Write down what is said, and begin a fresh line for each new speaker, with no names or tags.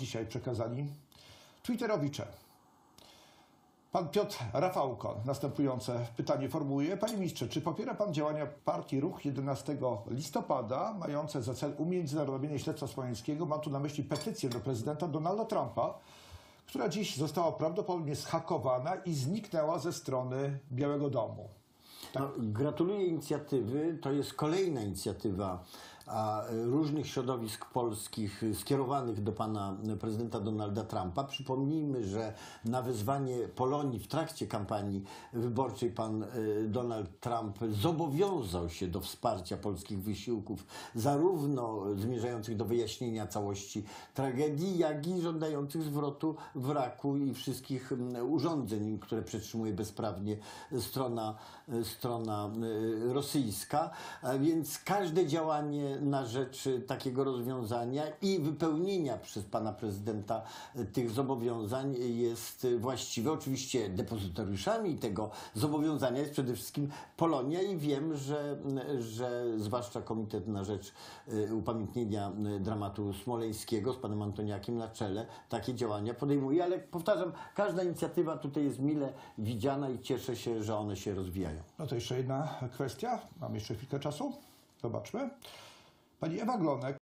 dzisiaj przekazali Twitterowicze. Pan Piotr Rafałko następujące pytanie formułuje. Panie ministrze, czy popiera pan działania partii Ruch 11 listopada mające za cel umiędzynarodowienie śledztwa smoleńskiego? Mam tu na myśli petycję do prezydenta Donalda Trumpa, która dziś została prawdopodobnie zhakowana i zniknęła ze strony Białego Domu.
No, gratuluję inicjatywy. To jest kolejna inicjatywa różnych środowisk polskich skierowanych do pana prezydenta Donalda Trumpa. Przypomnijmy, że na wezwanie Polonii w trakcie kampanii wyborczej pan e, Donald Trump zobowiązał się do wsparcia polskich wysiłków, zarówno zmierzających do wyjaśnienia całości tragedii, jak i żądających zwrotu wraku i wszystkich urządzeń, które przetrzymuje bezprawnie strona, strona e, rosyjska. Więc każde działanie na rzecz takiego rozwiązania i wypełnienia przez pana prezydenta tych zobowiązań jest właściwe. Oczywiście depozytariuszami tego zobowiązania jest przede wszystkim Polonia i wiem, że, że zwłaszcza Komitet na Rzecz y, Upamiętnienia y, Dramatu Smoleńskiego z panem Antoniakiem na czele takie działania podejmuje, ale powtarzam, każda inicjatywa tutaj jest mile widziana i cieszę się, że one się rozwijają.
No to jeszcze jedna kwestia. Mam jeszcze chwilkę czasu. Zobaczmy. Pani Ewa Glonek